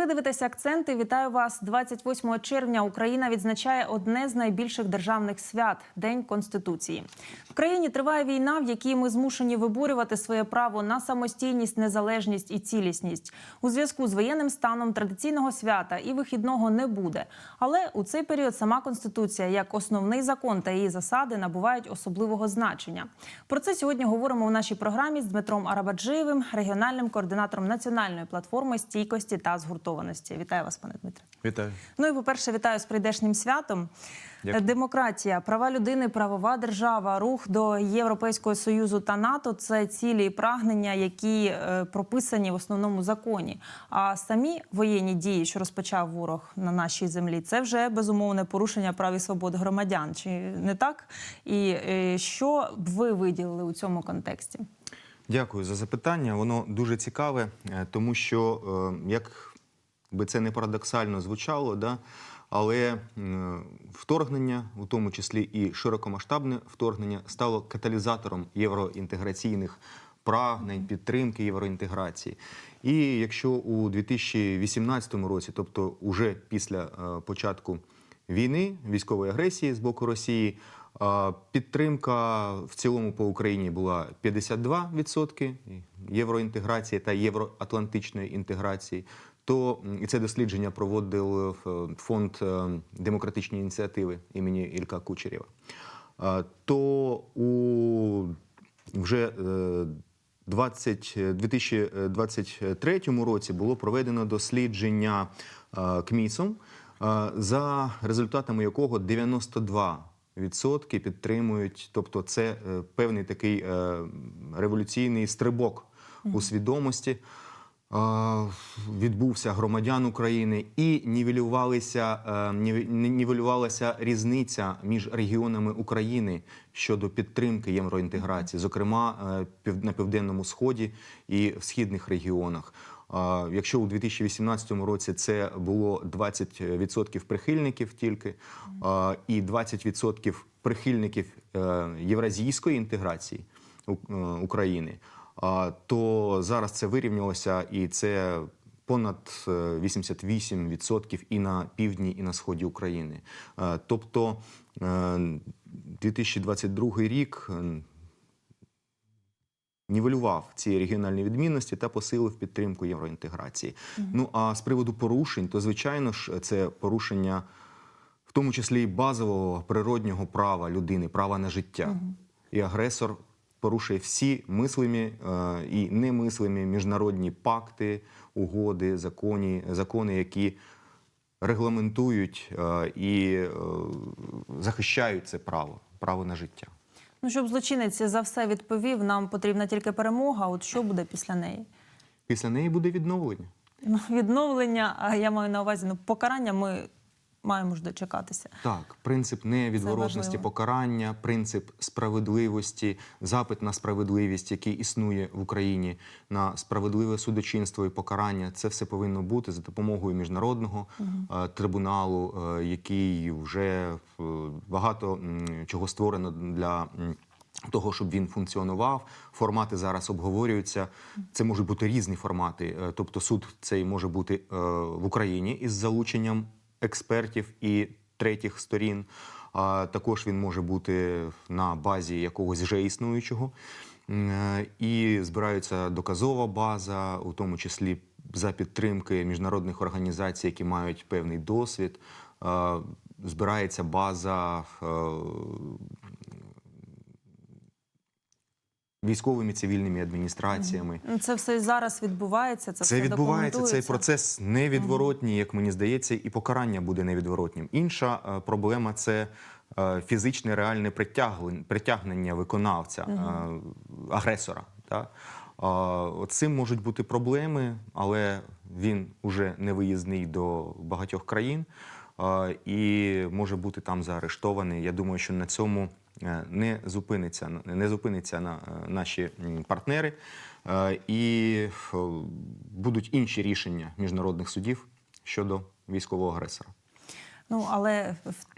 Ви дивитеся акценти. Вітаю вас 28 червня. Україна відзначає одне з найбільших державних свят День Конституції. В країні триває війна, в якій ми змушені виборювати своє право на самостійність, незалежність і цілісність. У зв'язку з воєнним станом традиційного свята і вихідного не буде. Але у цей період сама конституція, як основний закон та її засади, набувають особливого значення. Про це сьогодні говоримо у нашій програмі з Дмитром Арабаджиєвим, регіональним координатором національної платформи стійкості та згуртованості. Вітаю вас, пане Дмитре. Вітаю. Ну і по-перше, вітаю з прийдешнім святом. Дякую. Демократія, права людини, правова держава, рух до Європейського союзу та НАТО це цілі і прагнення, які е, прописані в основному законі. А самі воєнні дії, що розпочав ворог на нашій землі, це вже безумовне порушення прав і свобод громадян. Чи не так? І е, що б ви виділили у цьому контексті? Дякую за запитання. Воно дуже цікаве, е, тому що, е, як би це не парадоксально звучало, да, але вторгнення, у тому числі і широкомасштабне вторгнення, стало каталізатором євроінтеграційних прагнень, підтримки євроінтеграції. І якщо у 2018 році, тобто уже після е, початку війни, військової агресії з боку Росії, е, підтримка в цілому по Україні була 52% євроінтеграції та євроатлантичної інтеграції. То і це дослідження проводив е, фонд е, демократичні ініціативи імені Ілька Кучерєва. Е, То у вже е, 20, 2023 році було проведено дослідження е, КМІСом, е, за результатами якого 92 відсотки підтримують, тобто це е, певний такий е, революційний стрибок у свідомості. Е, Відбувся громадян України і нівелювалися, е, нівелювалася різниця між регіонами України щодо підтримки євроінтеграції, зокрема е, на південному сході і в східних регіонах. Якщо у 2018 році це було 20% прихильників тільки, і 20% прихильників євразійської інтеграції України, то зараз це вирівнялося і це понад е, 88% і на півдні, і на сході України. Е, Тобто е, 2022 рік е, нівелював ці регіональні відмінності та посилив підтримку євроінтеграції. Ну а з приводу порушень, то звичайно ж це порушення, в тому числі і базового природнього права людини, права на життя. І агресор порушує всі мислимі е, і немислимі міжнародні пакти, угоди, закони, закони, які регламентують е, і е, захищають це право, право на життя. Ну щоб злочинець за все відповів, нам потрібна тільки перемога. От що буде після неї? Після неї буде відновлення. Ну, відновлення, а я маю на увазі ну, покарання. Ми маємо ж дочекатися. Так, принцип невідворотності покарання, принцип справедливості, запит на справедливість, який існує в Україні, на справедливе судочинство і покарання. Це все повинно бути за допомогою міжнародного е, трибуналу, е, який вже е, багато чого створено для. того, щоб він функціонував, формати зараз обговорюються. Це можуть бути різні формати. Тобто, суд цей може бути в Україні із залученням експертів і третіх сторін. А також він може бути на базі якогось вже існуючого. Е, І збираються доказова база, у тому числі за підтримки міжнародних організацій, які мають певний досвід. Е, Збирається база е, військовими цивільними адміністраціями. Це все і зараз відбувається. Це, Це все відбувається цей процес невідворотній, як мені здається, і покарання буде невідворотнім. Інша е, проблема це е, фізичне реальне притягнення виконавця, е, агресора. Та? Цим можуть бути проблеми, але він уже не виїзний до багатьох країн і може бути там заарештований. Я думаю, що на цьому не зупиниться, не зупиниться на е, наші партнери. Е, І будуть інші рішення міжнародних судів щодо військового агресора. Ну але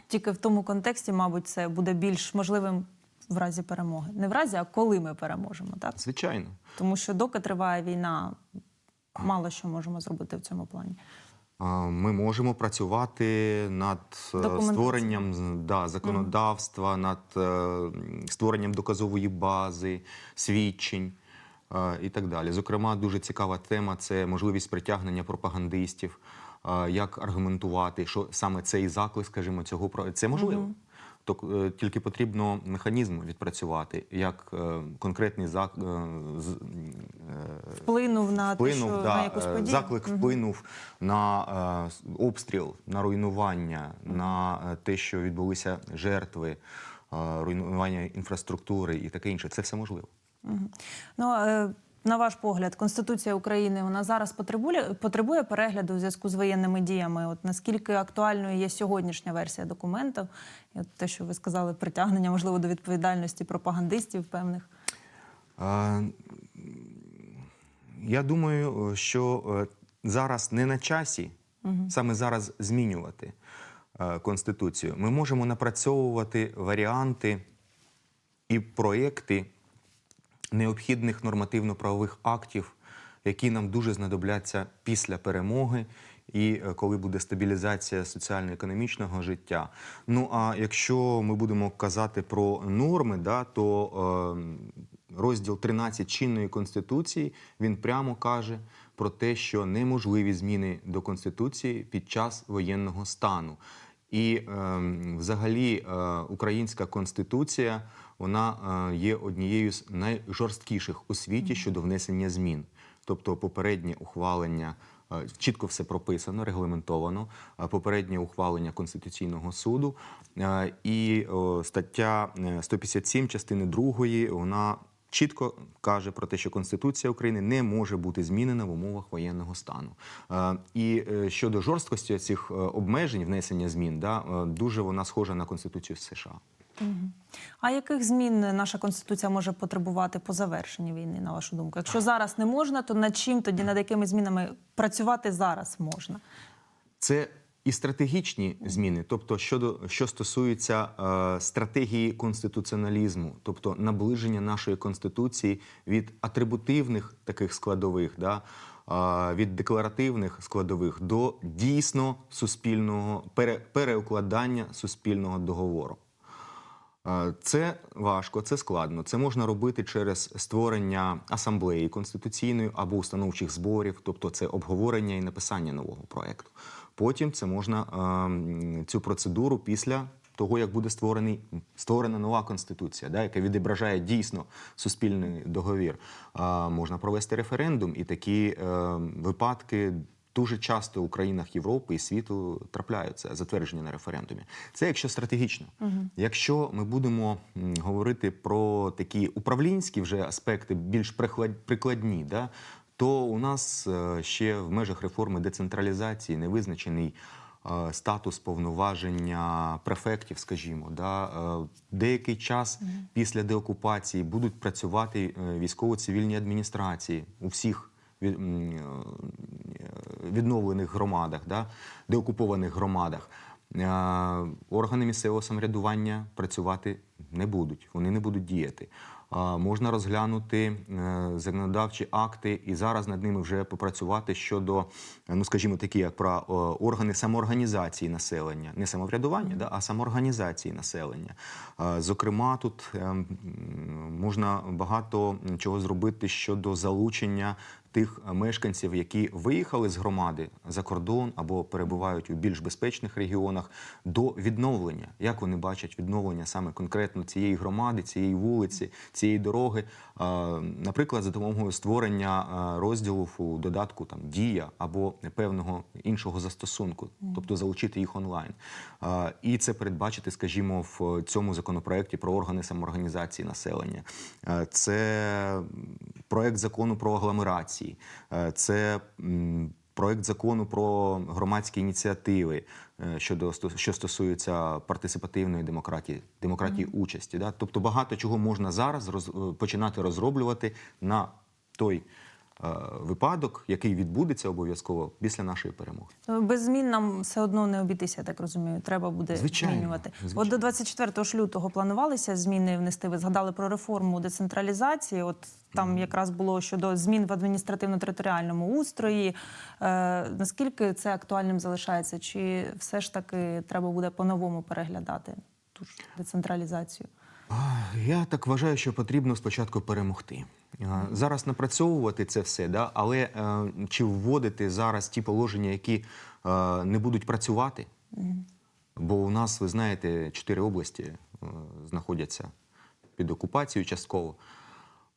тільки в тому контексті, мабуть, це буде більш можливим в разі перемоги. Не в разі, а коли ми переможемо, так? Звичайно. Тому що доки триває війна, мало що можемо зробити в цьому плані. Ми можемо працювати над е, створенням да, законодавства, над е, створенням доказової бази, свідчень е, і так далі. Зокрема, дуже цікава тема це можливість притягнення пропагандистів, як аргументувати, що саме цей заклик, скажімо, цього про це можливо. То е, тільки потрібно механізм відпрацювати, як е, конкретний зак, е, Вплинув на те, що да, на якусь подію. заклик вплинув на е, обстріл, на руйнування, на е, те, що відбулися жертви, руйнування інфраструктури і таке інше. Це все можливо. Ну, е, на ваш погляд, Конституція України вона зараз потребує, потребує перегляду у зв'язку з воєнними діями. От наскільки актуальною є сьогоднішня версія документів? І от те, що ви сказали, притягнення можливо до відповідальності пропагандистів певних. Я думаю, що е, зараз не на часі, саме зараз змінювати е, Конституцію. Ми можемо напрацьовувати варіанти і проєкти необхідних нормативно-правових актів, які нам дуже знадобляться після перемоги. І е, коли буде стабілізація соціально-економічного життя. Ну а якщо ми будемо казати про норми, да, то е, розділ 13 чинної конституції він прямо каже про те, що неможливі зміни до конституції під час воєнного стану. І е, взагалі е, українська конституція вона е, є однією з найжорсткіших у світі щодо внесення змін. Тобто попереднє ухвалення е, чітко все прописано, регламентовано. Попереднє ухвалення Конституційного суду і стаття е, 157 частини 2 вона чітко каже про те, що Конституція України не може бути змінена в умовах воєнного стану. Е, І е, щодо жорсткості цих е, обмежень внесення змін, да, дуже вона схожа на Конституцію США. А яких змін наша конституція може потребувати по завершенні війни, на вашу думку? Якщо зараз не можна, то над чим тоді над якими змінами працювати зараз можна? Це і стратегічні зміни, тобто щодо що стосується е, стратегії конституціоналізму, тобто наближення нашої конституції від атрибутивних таких складових, да, е, від декларативних складових до дійсно суспільного пере, переукладання суспільного договору. Е, Це важко, це складно. Це можна робити через створення асамблеї конституційної або установчих зборів, тобто це обговорення і написання нового проекту. Потім це можна ем, цю процедуру після того, як буде створений створена нова конституція, да, яка відображає дійсно суспільний договір. Е, Можна провести референдум, і такі е, випадки дуже часто у країнах Європи і світу трапляються затвердження на референдумі. Це якщо стратегічно. Якщо ми будемо говорити про такі управлінські вже аспекти, більш прикладні, да, то у нас е, ще в межах реформи децентралізації не визначений е, статус повноваження префектів, скажімо. Да. Е, Деякий час після деокупації будуть працювати військово-цивільні адміністрації у всіх відновлених громадах, да, деокупованих громадах. Органи місцевого самоврядування працювати не будуть, вони не будуть діяти. Можна розглянути е, законодавчі акти і зараз над ними вже попрацювати щодо, е, ну скажімо, такі як про органи самоорганізації населення, не самоврядування, да, а самоорганізації населення. Зокрема, тут е, можна багато чого зробити щодо залучення тих е, мешканців, які виїхали з громади за кордон або перебувають у більш безпечних регіонах, до відновлення. Як вони бачать відновлення саме конкретно цієї громади, цієї вулиці, цієї дороги, Е, наприклад, за допомогою створення е, розділу у додатку там дія або певного іншого застосунку, тобто залучити їх онлайн. І це передбачити, скажімо, в цьому законопроекті про органи самоорганізації населення. Це проект закону про агломерації, Е, це проект закону про громадські ініціативи е, щодо що стосується партисипативної демократії, демократії участі. Да? Тобто багато чого можна зараз роз, е, починати розроблювати на той випадок, який відбудеться обов'язково після нашої перемоги. Без змін нам все одно не обійтися, я так розумію. Треба буде Звичайно, змінювати. звичайно. От до 24 ж лютого планувалися зміни внести. Ви згадали про реформу децентралізації. От там якраз було щодо змін в адміністративно-територіальному устрої. Е, наскільки це актуальним залишається? Чи все ж таки треба буде по-новому переглядати ту ж децентралізацію? Я так вважаю, що потрібно спочатку перемогти. Зараз напрацьовувати це все, да? але е, чи вводити зараз ті положення, які е, не будуть працювати? Бо у нас, ви знаєте, чотири області е, знаходяться під окупацією частково.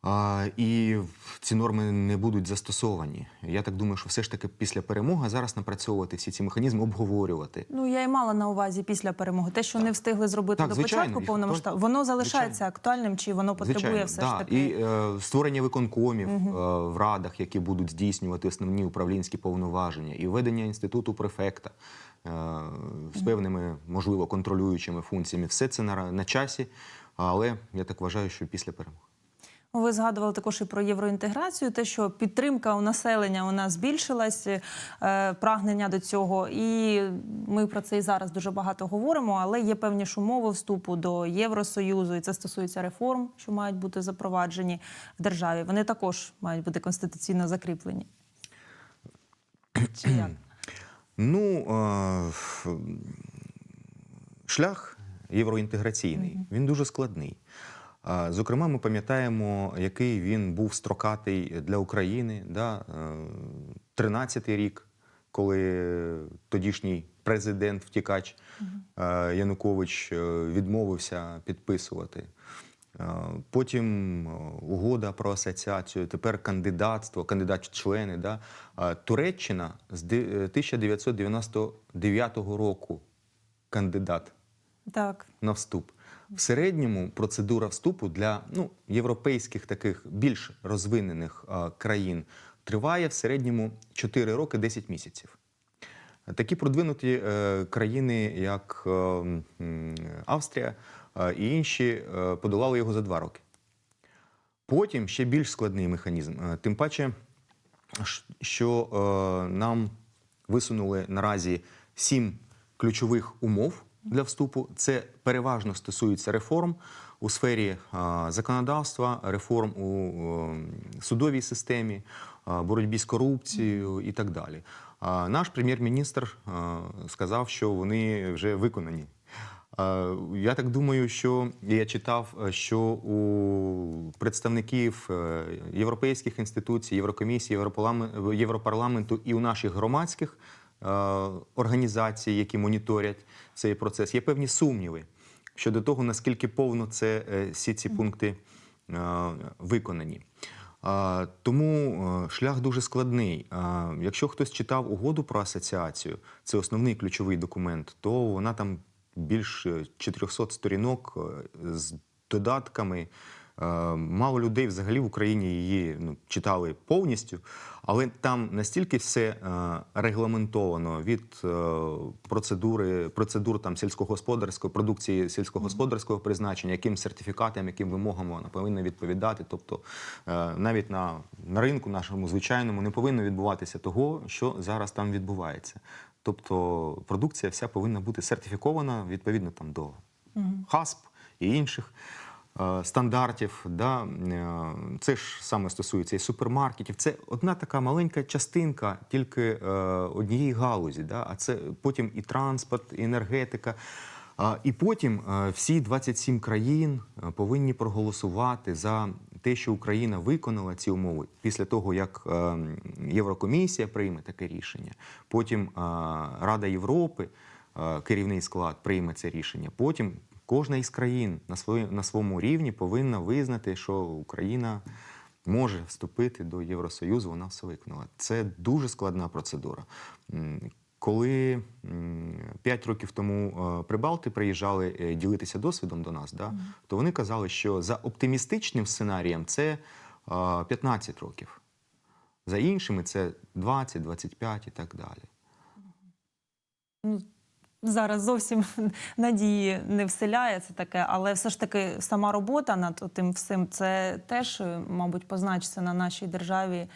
А, і ці норми не будуть застосовані. Я так думаю, що все ж таки після перемоги зараз напрацьовувати всі ці механізми, обговорювати. Ну я й мала на увазі після перемоги. Те, що не встигли зробити Так, до звичайно, початку їх повномасштаб, воно залишається звичайно. актуальним, чи воно потребує Звичайно, все да. ж таки. І е, створення виконкомів е, в радах, які будуть здійснювати основні управлінські повноваження, і введення інституту префекта е, з певними, можливо, контролюючими функціями. Все це на, на часі, але я так вважаю, що після перемоги. Ви згадували також і про євроінтеграцію, те, що підтримка у населення вона збільшилась, е, прагнення до цього. І ми про це і зараз дуже багато говоримо, але є певні ж умови вступу до Євросоюзу, і це стосується реформ, що мають бути запроваджені в державі. Вони також мають бути конституційно закріплені. Чи як? Ну, шлях євроінтеграційний, він дуже складний. Зокрема, ми пам'ятаємо, який він був строкатий для України. Да? е, 13-й рік, коли тодішній президент-втікач е, Янукович е, відмовився підписувати. Е, Потім е, угода про асоціацію, тепер кандидатство, кандидат члени. Да? Е, Туреччина з е, 1999 року кандидат Так. на вступ. В середньому процедура вступу для ну, європейських таких більш розвинених е, країн триває в середньому 4 роки 10 місяців. Такі продвинуті е, країни, як е, Австрія е, і інші, е, подолали його за 2 роки. Потім ще більш складний механізм. Е, Тим паче, що е, нам висунули наразі сім ключових умов для вступу. Це переважно стосується реформ у сфері законодавства, реформ у судовій системі, боротьбі з корупцією і так далі. Наш прем'єр-міністр сказав, що вони вже виконані. Я так думаю, що я читав, що у представників е, європейських інституцій, Єврокомісії, Європарламен- Європарламенту і у наших громадських організацій, які моніторять цей процес, є певні сумніви щодо того, наскільки повно це е, всі ці пункти е, виконані. Тому е, шлях дуже складний. Якщо хтось читав угоду про асоціацію, це основний ключовий документ, то вона там більше 400 сторінок е, з додатками. Е, Мало людей взагалі в Україні її ну, читали повністю, але там настільки все е, регламентовано від е, процедури, процедур там сільськогосподарської продукції сільськогосподарського призначення, яким сертифікатам, яким вимогам вона повинна відповідати. Тобто навіть на, на ринку нашому звичайному не повинно відбуватися того, що зараз там відбувається. Тобто продукція вся повинна бути сертифікована відповідно там до ХАСП і інших стандартів. Да? Е, Це ж саме стосується і супермаркетів. Це одна така маленька частинка тільки е, однієї галузі. Да? А це потім і транспорт, і енергетика. І потім е, всі 27 країн е, повинні проголосувати за те, що Україна виконала ці умови після того, як е, Єврокомісія прийме таке рішення. Потім е, Рада Європи, е, керівний склад прийме це рішення. Потім кожна із країн на, свої, на своєму рівні повинна визнати, що Україна може вступити до Євросоюзу, вона все виконала. Це дуже складна процедура. Коли п'ять років тому е, прибалти приїжджали е, ділитися досвідом до нас, да, то вони казали, що за оптимістичним сценарієм це е, 15 років. За іншими це 20, 25 і так далі. Зараз зовсім надії не вселяє це таке, але все ж таки сама робота над тим всім це теж, е, мабуть, позначиться на нашій державі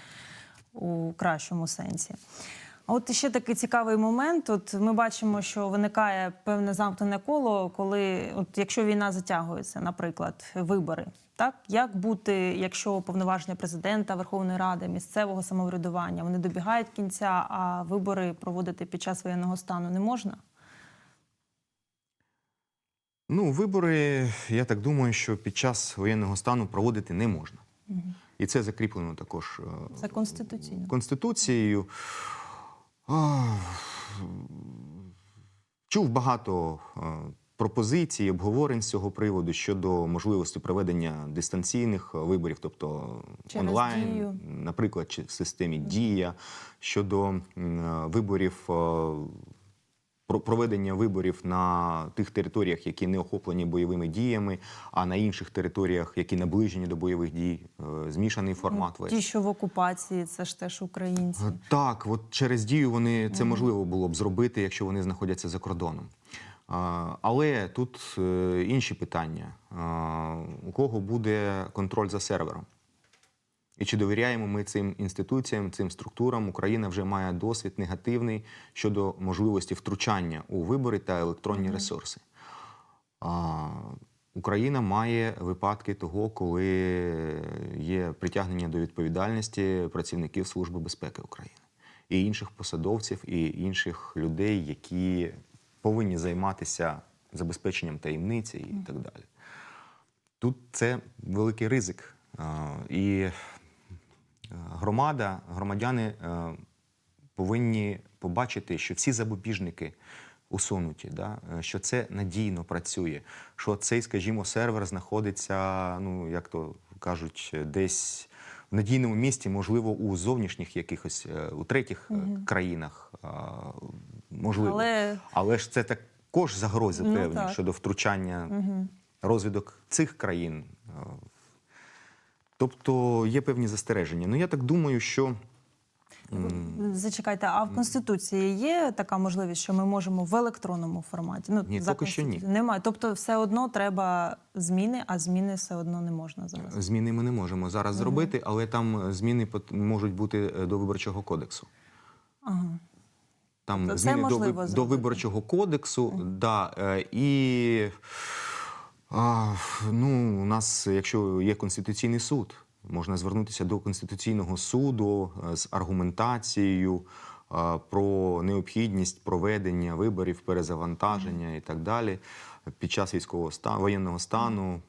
у кращому сенсі. От ще такий цікавий момент. От ми бачимо, що виникає певне замкнене коло, коли, от якщо війна затягується, наприклад, вибори. Так, як бути, якщо повноваження президента, Верховної Ради, місцевого самоврядування вони добігають кінця, а вибори проводити під час воєнного стану не можна? Ну, вибори, я так думаю, що під час воєнного стану проводити не можна. І це закріплено також е, Це. Конституцією. Чув багато е, пропозицій, обговорень з цього приводу щодо можливості проведення дистанційних е, виборів, тобто Через онлайн, Дію. наприклад, чи в системі Дія, щодо виборів. Е, про проведення виборів на тих територіях, які не охоплені бойовими діями, а на інших територіях, які наближені до бойових дій, е, змішаний формат. весь. Ті, що в окупації, це ж теж українці. Так, от через дію вони це можливо було б зробити, якщо вони знаходяться за кордоном. Але тут е, інші питання: у кого буде контроль за сервером? І чи довіряємо ми цим інституціям, цим структурам? Україна вже має досвід негативний щодо можливості втручання у вибори та електронні ресурси. А, Україна має випадки того, коли є притягнення до відповідальності працівників Служби безпеки України і інших посадовців, і інших людей, які повинні займатися забезпеченням таємниці і так далі. Тут це великий ризик. І громада, громадяни е, повинні побачити, що всі запобіжники усунуті, да? е, що це надійно працює, що цей, скажімо, сервер знаходиться, ну як то кажуть, десь в надійному місці, можливо, у зовнішніх якихось е, у третіх е, країнах. Можливо, Але- але ж це також загрози Ну, певні так. щодо втручання розвідок цих країн. Е, Тобто є певні застереження. Ну я так думаю, що Зачекайте, а в Конституції є така можливість, що ми можемо в електронному форматі? Ну, Ні, за поки що ні. Немає. Тобто, все одно треба зміни, а зміни все одно не можна зараз. зміни ми не можемо зараз зробити, але там зміни можуть бути е, до виборчого кодексу. Ага. Там Тобто зміни до, до виборчого кодексу, да, е, і а, ну, у нас, якщо є Конституційний суд, можна звернутися до Конституційного суду е, з аргументацією е, про необхідність проведення виборів, перезавантаження і так далі. Під час військового стану, воєнного стану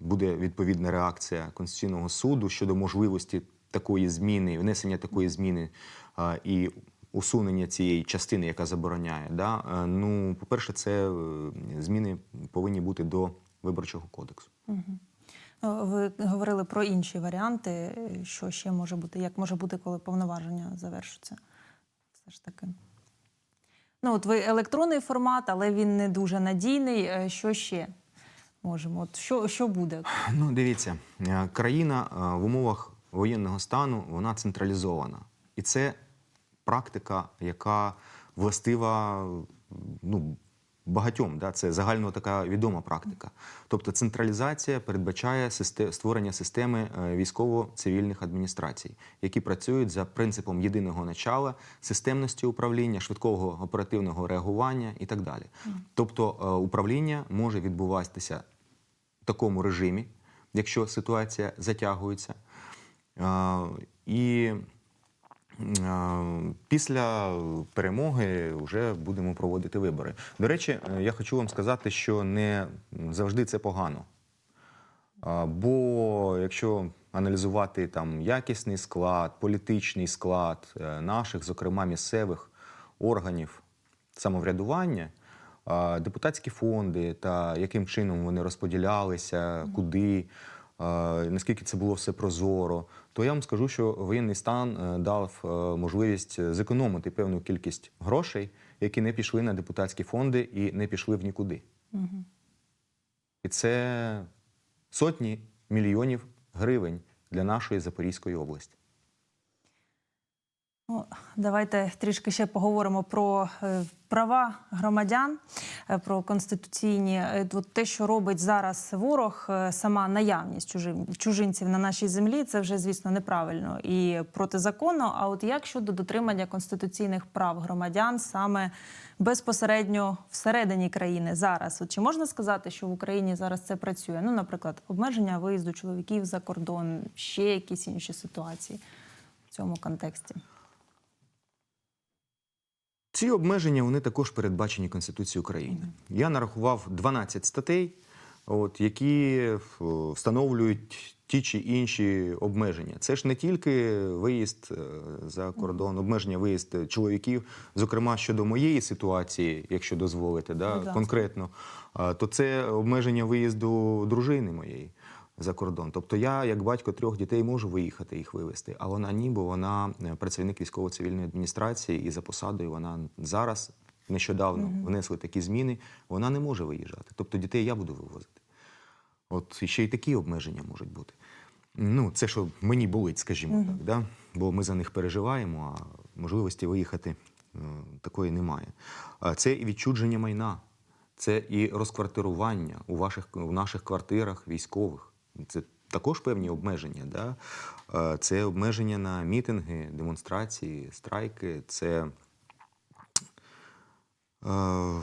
буде відповідна реакція Конституційного суду щодо можливості такої зміни, внесення такої зміни а, і усунення цієї частини, яка забороняє. Да? Е, Ну, по-перше, це е, зміни повинні бути до виборчого кодексу. Ну, Ви говорили про інші варіанти, що ще може бути, як може бути, коли повноваження завершаться. Все ж таки. Ну, от ви електронний формат, але він не дуже надійний. Е, Що ще можемо? От що, що буде? Ну, дивіться, е, країна е, в умовах воєнного стану вона централізована. І це практика, яка властива ну, багатьом. Да? Це загально така відома практика. Тобто централізація передбачає створення системи е, військово-цивільних адміністрацій, які працюють за принципом єдиного начала, системності управління, швидкого оперативного реагування і так далі. Тобто е, управління може відбуватися в такому режимі, якщо ситуація затягується. Е, І після перемоги вже будемо проводити вибори. До речі, е, я хочу вам сказати, що не завжди це погано. Бо якщо аналізувати там якісний склад, політичний склад е, наших, зокрема місцевих органів самоврядування, депутатські фонди та яким чином вони розподілялися, куди, наскільки це було все прозоро, то я вам скажу, що воєнний стан е, дав е, можливість зекономити певну кількість грошей, які не пішли на депутатські фонди і не пішли в нікуди. І це сотні мільйонів гривень для нашої Запорізької області. Ну, давайте трішки ще поговоримо про е, права громадян, е, про конституційні. Е, От те, що робить зараз ворог, сама наявність чужин- чужинців на нашій землі, це вже звісно неправильно і протизаконно. А от як щодо дотримання конституційних прав громадян саме безпосередньо всередині країни зараз? От чи можна сказати, що в Україні зараз це працює? Ну, наприклад, обмеження виїзду чоловіків за кордон, ще якісь інші ситуації в цьому контексті. Ці обмеження вони також передбачені Конституцією України. Я нарахував 12 статей, от, які встановлюють ті чи інші обмеження. Це ж не тільки виїзд е, за кордон, обмеження виїзд чоловіків, зокрема щодо моєї ситуації, якщо дозволите, да, конкретно, то це обмеження виїзду дружини моєї. За кордон, тобто я, як батько трьох дітей, можу виїхати їх вивезти, а вона ні, бо вона е, працівник військово-цивільної адміністрації, і за посадою вона зараз нещодавно внесли такі зміни. Вона не може виїжджати. Тобто дітей я буду вивозити. От ще й такі обмеження можуть бути. Ну, це що мені болить, скажімо так, да? бо ми за них переживаємо, а можливості виїхати е, такої немає. А це і відчудження майна, це і розквартирування у, ваших, у наших квартирах військових. Це також певні обмеження. Да? Е, Це обмеження на мітинги, демонстрації, страйки, це. Е,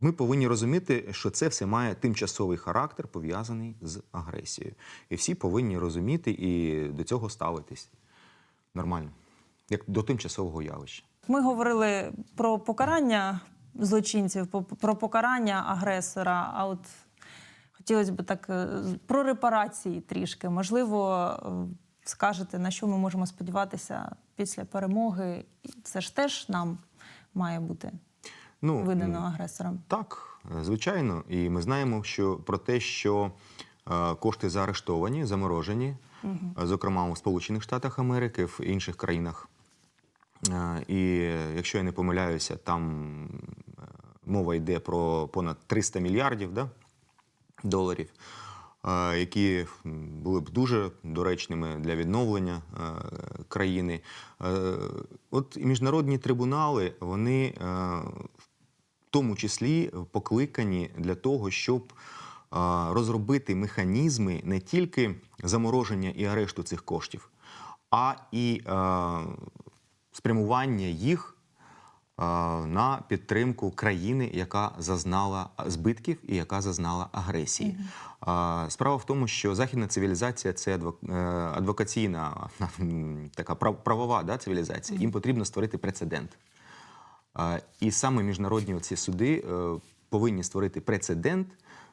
ми повинні розуміти, що це все має тимчасовий характер, пов'язаний з агресією. І всі повинні розуміти і до цього ставитись нормально, як до тимчасового явища. Ми говорили про покарання злочинців, про покарання агресора. А от хотілося б так е, про репарації трішки. Можливо, е, скажете, на що ми можемо сподіватися після перемоги. Це ж теж нам має бути Ну, видано агресорам. Так, е, звичайно. І ми знаємо, що про те, що кошти заарештовані, заморожені, е, зокрема у Сполучених Штатах Америки, в інших країнах. І якщо я не помиляюся, там мова йде про понад 300 мільярдів да, доларів, е, які були б дуже доречними для відновлення е, країни. Е, От міжнародні трибунали, вони в тому числі покликані для того, щоб розробити механізми не тільки замороження і арешту цих коштів, а і спрямування їх на підтримку країни, яка зазнала збитків і яка зазнала агресії. А, Справа в тому, що західна цивілізація це е, адвокаційна така прав- правова да, цивілізація. Їм потрібно створити прецедент. І саме міжнародні оці суди е, повинні створити прецедент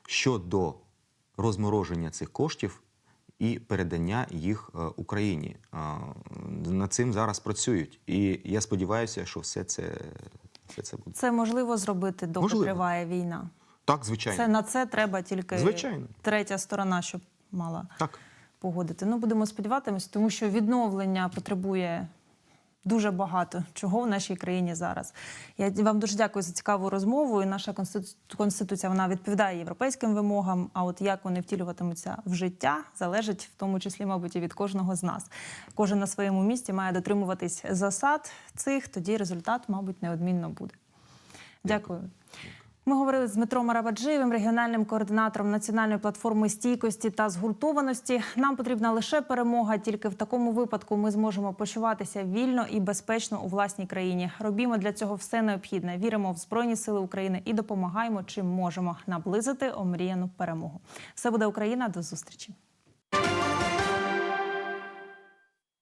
щодо розмороження цих коштів і передання їх е, Україні. Над цим зараз працюють. І я сподіваюся, що все це, все це буде. Це можливо зробити, доки Можливо. триває війна. Так, звичайно. Це на це треба тільки Звичайно. третя сторона, щоб мала Так. погодити. Ну, будемо сподіватися, тому що відновлення потребує дуже багато чого в нашій країні зараз. Я вам дуже дякую за цікаву розмову. І наша конститу- конституція вона відповідає європейським вимогам. А от як вони втілюватимуться в життя, залежить в тому числі, мабуть, і від кожного з нас. Кожен на своєму місці має дотримуватись засад цих, тоді результат, мабуть, неодмінно буде. Дякую. Ми говорили з Дмитром Арабаджиєвим, регіональним координатором національної платформи стійкості та згуртованості. Нам потрібна лише перемога. Тільки в такому випадку ми зможемо почуватися вільно і безпечно у власній країні. Робімо для цього все необхідне. Віримо в збройні сили України і допомагаємо чим можемо наблизити омріяну перемогу. Все буде Україна. До зустрічі.